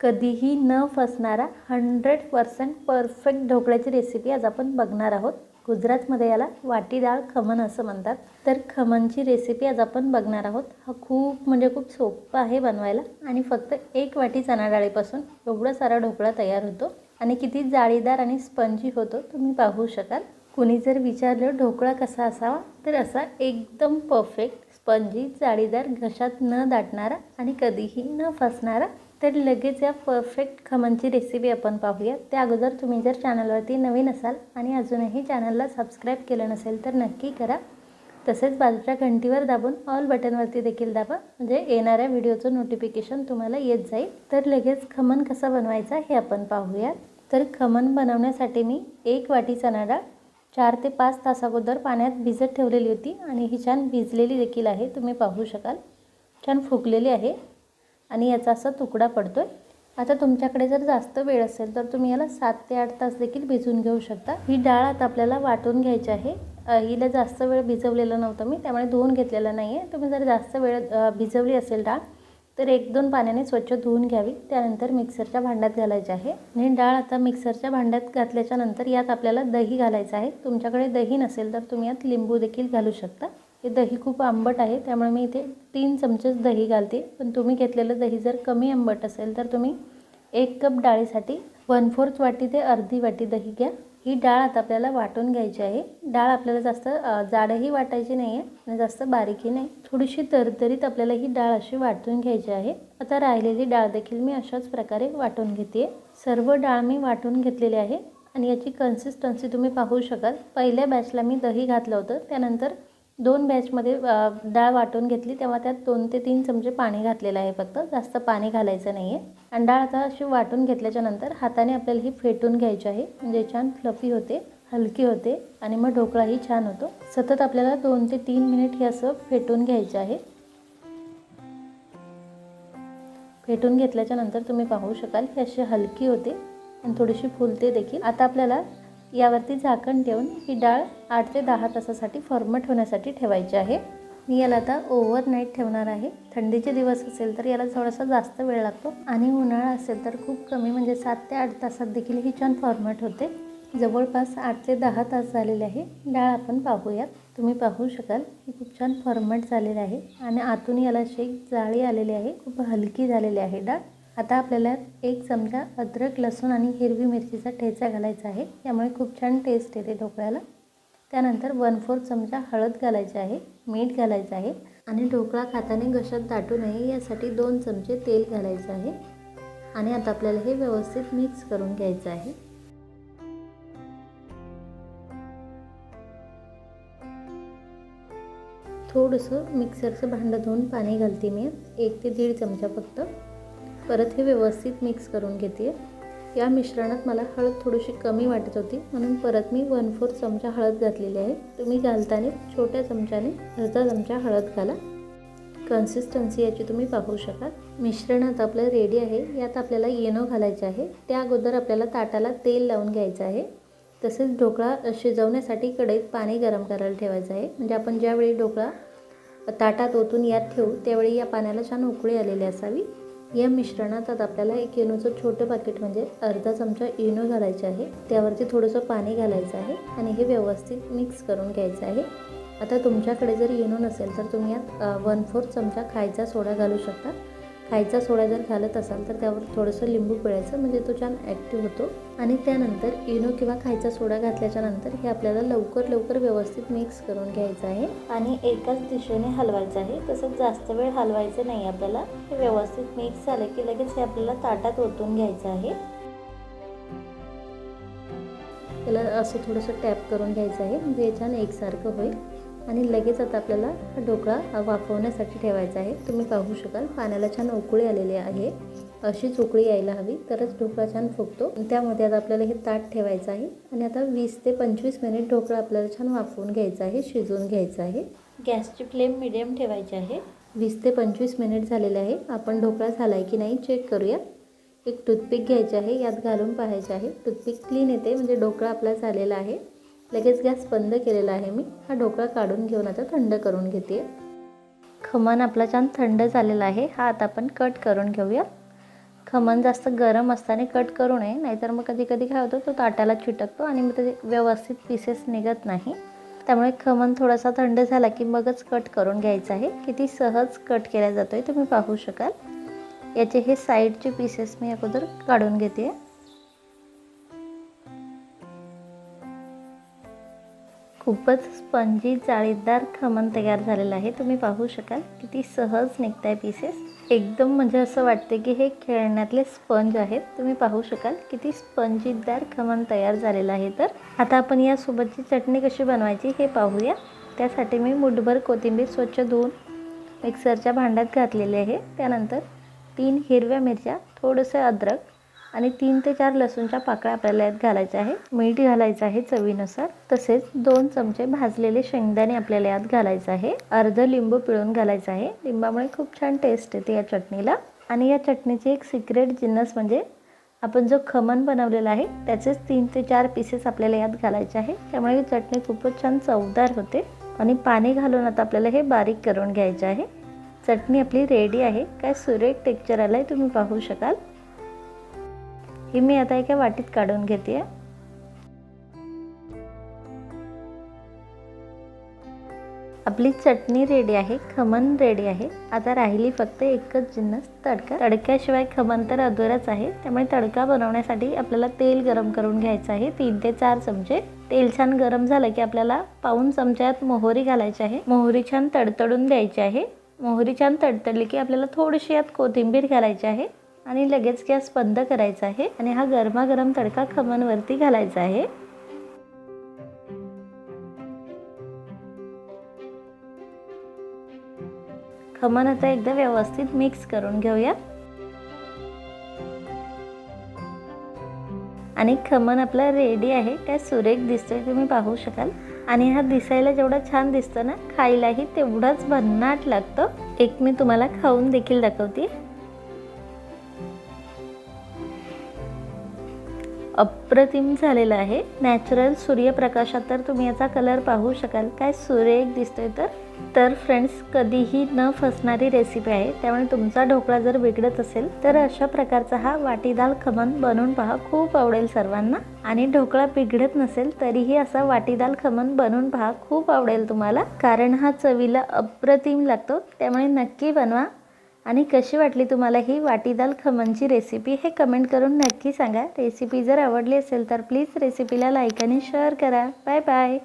कधीही न फसणारा हंड्रेड पर्सेंट परफेक्ट ढोकळ्याची रेसिपी आज आपण बघणार आहोत. गुजरातमध्ये याला वाटी डाळ खमण असं म्हणतात. तर खमणची रेसिपी आज आपण बघणार आहोत. हा खूप म्हणजे खूप सोपं आहे बनवायला आणि फक्त एक वाटी चणा डाळीपासून एवढा सारा ढोकळा तयार होतो आणि किती जाळीदार आणि स्पंजी होतो तुम्ही पाहू शकाल. कुणी जर विचारलं ढोकळा कसा असावा तर असा एकदम परफेक्ट स्पंजी जाळीदार घशात न दाटणारा आणि कधीही न फसणारा तर लगेच या परफेक्ट खमनची रेसिपी आपण पाहूया. त्या अगोदर तुम्ही जर चॅनलवरती नवीन असाल आणि अजूनही चॅनलला सबस्क्राईब केलं नसेल तर नक्की करा. तसेच बाजूच्या घंटीवर दाबून ऑल बटनवरती देखील दाबा. म्हणजे येणाऱ्या व्हिडिओचं नोटिफिकेशन तुम्हाला येत जाईल. तर लगेच खमण कसा बनवायचा हे आपण पाहूया. तर खमण बनवण्यासाठी मी एक वाटी चणा डाळ चार ते पाच तास अगोदर पाण्यात भिजत ठेवलेली होती आणि ही छान भिजलेली देखील आहे तुम्ही पाहू शकाल. छान फुगलेली आहे. आणि याचा असा तुकडा पडतो आहे आता तुमच्याकडे जर जास्त वेळ असेल तर तुम्ही याला सात ते आठ तास देखील भिजवून घेऊ शकता. ही डाळ आता आपल्याला वाटून घ्यायची आहे. हिला जास्त वेळ भिजवलेलं नव्हतं मी त्यामुळे धुवून घेतलेलं नाही आहे तुम्ही जर जास्त वेळ भिजवली असेल डाळ तर एक दोन पाण्याने स्वच्छ धुवून घ्यावी. त्यानंतर मिक्सरच्या भांड्यात घालायची आहे. आणि डाळ आता मिक्सरच्या भांड्यात घातल्याच्या नंतर यात आपल्याला दही घालायचं आहे. तुमच्याकडे दही नसेल तर तुम्ही यात लिंबू देखील घालू शकता. हे दही खूप आंबट आहे त्यामुळे मी इथे तीन चमचेच दही घालते. पण तुम्ही घेतलेलं दही जर कमी आंबट असेल तर तुम्ही एक कप डाळीसाठी वन फोर्थ वाटी ते अर्धी वाटी दही घ्या. ही डाळ आता आपल्याला वाटून घ्यायची आहे. डाळ आपल्याला जास्त जाडही वाटायची नाही आहे आणि जास्त बारीकही नाही. थोडीशी तरतरीत आपल्याला ही डाळ अशी वाटून घ्यायची आहे. आता राहिलेली डाळ देखील मी अशाच प्रकारे वाटून घेते सर्व डाळ मी वाटून घेतलेली आहे आणि याची कन्सिस्टन्सी तुम्ही पाहू शकाल. पहिल्या बॅचला मी दही घातलं होतं त्यानंतर दोन बॅचमध्ये डाळ वाटून घेतली. तेव्हा त्यात दोन ते तीन चमचे पाणी घातलेलं आहे फक्त. जास्त पाणी घालायचं नाही आहे आणि डाळ आता अशी वाटून घेतल्याच्या नंतर हाताने आपल्याला ही फेटून घ्यायची आहे. म्हणजे छान फ्लफी होते हलकी होते आणि मग ढोकळाही छान होतो. सतत आपल्याला दोन ते तीन मिनिट हे असं फेटून घ्यायचं आहे. फेटून घेतल्याच्या नंतर तुम्ही पाहू शकाल ही अशी हलकी होते आणि थोडीशी फुलते देखील. आता आपल्याला यावरती झाकण ठेवून ही डाळ आठ ते दहा तासासाठी फॉर्मट होण्यासाठी ठेवायची आहे. मी याला आता ओव्हरनाईट ठेवणार आहे. थंडीचे दिवस असेल तर याला थोडासा जास्त वेळ लागतो आणि उन्हाळा असेल तर खूप कमी म्हणजे सात ते आठ तासात देखील ही छान फॉर्मेट होते. जवळपास आठ ते दहा तास झालेले आहे. डाळ आपण पाहूयात. तुम्ही पाहू शकाल ही खूप छान फॉर्मेट झालेली आहे आणि आतून याला अशी जाळी आलेली आहे. खूप हलकी झालेली आहे डाळ. आता आपल्याला एक चमचा अद्रक लसूण आणि हिरवी मिरचीचा ठेचा घालायचा आहे. त्यामुळे खूप छान टेस्ट येते ढोकळ्याला. त्यानंतर वन फोर्थ चमचा हळद घालायची आहे. मीठ घालायचं आहे. आणि ढोकळा खाताने घशात दाटू नये यासाठी दोन चमचे तेल घालायचं आहे. आणि आता आपल्याला हे व्यवस्थित मिक्स करून घ्यायचं आहे. थोडंसं मिक्सरचं भांडं धुवून पाणी घालते मी. एक ते दीड चमचा फक्त. परत हे व्यवस्थित मिक्स करून घेते या मिश्रणात मला हळद थोडीशी कमी वाटत होती. म्हणून परत मी वन फोर चमचा हळद घातलेली आहे. तुम्ही घालताना छोट्या चमच्याने अर्धा चमचा हळद घाला. कन्सिस्टन्सी याची तुम्ही पाहू शकाल. मिश्रणात आपलं रेडी आहे. यात आपल्याला येनो घालायचे आहे. त्या अगोदर आपल्याला ताटाला तेल लावून घ्यायचं आहे. तसेच ढोकळा शिजवण्यासाठी कढईत पाणी गरम करायला ठेवायचं आहे. म्हणजे आपण ज्यावेळी ढोकळा ताटात ओतून यात ठेवू त्यावेळी या पाण्याला छान उकळी आलेली असावी. या मिश्रणात आता आपल्याला एक इनोचं छोटं पाकिट म्हणजे अर्धा चमचा इनो घालायचे आहे. त्यावरती थोडंसं पाणी घालायचं आहे आणि हे व्यवस्थित मिक्स करून घ्यायचं आहे. आता तुमच्याकडे जर इनो नसेल तर तुम्ही यात वन फोर्थ चमचा खायचा सोडा घालू शकता. खायचा सोडा जर घालत असाल तर त्यावर थोडंसं लिंबू पिळायचं म्हणजे तो छान ॲक्टिव्ह होतो. आणि त्यानंतर इनो किंवा खायचा सोडा घातल्याच्या नंतर हे आपल्याला लवकर लवकर व्यवस्थित मिक्स करून घ्यायचं आहे. आणि एकाच दिशेने हलवायचं आहे. तसंच जास्त वेळ हलवायचं नाही आपल्याला. हे व्यवस्थित मिक्स झालं की लगेच हे आपल्याला ताटात ओतून घ्यायचं आहे. त्याला असं थोडंसं टॅप करून घ्यायचं आहे. म्हणजे हे छान एकसारखं होईल. आणि लगेच आता आपल्याला हा ढोकळा वाफवण्यासाठी ठेवायचा आहे. तुम्ही पाहू शकाल पाण्याला छान उकळी आलेली आहे. अशीच उकळी यायला हवी तरच ढोकळा छान फुगतो. त्यामध्ये आता आपल्याला हे ताट ठेवायचं आहे. आणि आता वीस ते पंचवीस मिनिट ढोकळा आपल्याला छान वाफवून घ्यायचा आहे शिजवून घ्यायचं आहे. गॅसची फ्लेम मिडियम ठेवायची आहे. वीस ते पंचवीस मिनिट झालेले आहे. आपण ढोकळा झाला आहे की नाही चेक करूया. एक टूथपिक घ्यायची आहे यात घालून पाहायचे आहे. टूथपिक क्लीन येते म्हणजे ढोकळा आपला झालेला आहे. लगेच गॅस बंद केलेला आहे मी. हा ढोकळा काढून घेऊन आता थंड करून घेते. खमण आपला छान थंड झालेला आहे. हा आता आपण कट करून घेऊया. खमण जास्त गरम असताना कट करू नये नाहीतर मग कधी कधी काय होतं तो ताटाला चिटकतो आणि मग ते व्यवस्थित पीसेस निघत नाही. त्यामुळे खमण थोडासा थंड झाला की मगच कट करून घ्यायचा आहे. किती सहज कट केला जातो आहे तुम्ही पाहू शकाल. याचे हे साईडचे पीसेस मी अगोदर काढून घेते. खूपच स्पंजी जाळीदार खमण तयार झालेलं आहे. तुम्ही पाहू शकाल किती सहज निघत आहे पीसेस एकदम म्हणजे असं वाटते की हे खेळण्यातले स्पंज आहेत. तुम्ही पाहू शकाल किती स्पंजीदार खमण तयार झालेलं आहे. तर आता आपण यासोबतची चटणी कशी बनवायची हे पाहूया. त्यासाठी मी मुठभर कोथिंबीर स्वच्छ धुवून मिक्सरच्या भांड्यात घातलेली आहे. त्यानंतर तीन हिरव्या मिरच्या थोडंसं अद्रक आणि तीन ते चार लसूणच्या पाकळ्या आपल्याला यात घालायच्या आहे. मीठ घालायचं आहे चवीनुसार. तसेच दोन चमचे भाजलेले शेंगदाणे आपल्याला यात घालायचं आहे. अर्ध लिंबू पिळून घालायचं आहे. लिंबामुळे खूप छान टेस्ट येते या चटणीला. आणि या चटणीची एक सिक्रेट जिन्नस म्हणजे आपण जो खमण बनवलेला आहे त्याचेच तीन ते चार पीसेस आपल्याला यात घालायचे आहे. त्यामुळे ही चटणी खूपच छान चवदार होते. आणि पाणी घालून आता आपल्याला हे बारीक करून घ्यायचे आहे. चटणी आपली रेडी आहे. काय सुरेख टेक्चर आलं आहे तुम्ही पाहू शकाल. ही मी आता एका वाटीत काढून घेते. आपली चटणी रेडी आहे खमण रेडी आहे. आता राहिली फक्त एकच जिन्नस तडका. तडक्याशिवाय खमण तर अधुराच आहे. त्यामुळे तडका बनवण्यासाठी आपल्याला तेल गरम करून घ्यायचं आहे. तीन ते चार चमचे. तेल छान गरम झालं की आपल्याला पाऊन चमच्यात मोहरी घालायची आहे. मोहरी छान तडतडून द्यायची आहे. मोहरी छान तडतडली की आपल्याला थोडीशी यात कोथिंबीर घालायची आहे. आणि लगेच गॅस बंद करायचा आहे आणि हा गरमागरम तडका खमणवरती घालायचा आहे. खमण आता एकदा व्यवस्थित मिक्स करून घेऊया. आणि खमण आपला रेडी आहे. काय सुरेख दिसतोय तुम्ही पाहू शकाल. आणि हा दिसायला जेवढा छान दिसतो ना खायलाही तेवढाच भन्नाट लागतो. एक मी तुम्हाला खाऊन देखील दाखवते. अप्रतिम झालेला आहे. नॅचरल सूर्यप्रकाशात तर तुम्ही याचा कलर पाहू शकाल. काय सुरेख दिसतोय तर? तर फ्रेंड्स कधीही न फसणारी रेसिपी आहे. त्यामुळे तुमचा ढोकळा जर बिघडत असेल तर अशा प्रकारचा हा वाटीदाल खमण बनवून पहा. खूप आवडेल सर्वांना. आणि ढोकळा बिघडत नसेल तरीही असा वाटीदाल खमण बनवून पहा. खूप आवडेल तुम्हाला. कारण हा चवीला अप्रतिम लागतो. त्यामुळे नक्की बनवा. आणि कशी वाटली तुम्हाला ही वाटीदाल खमणची रेसिपी हे कमेंट करून नक्की सांगा. रेसिपी जर आवडली असेल तर प्लीज रेसिपीला लाईक आणि शेअर करा. Bye bye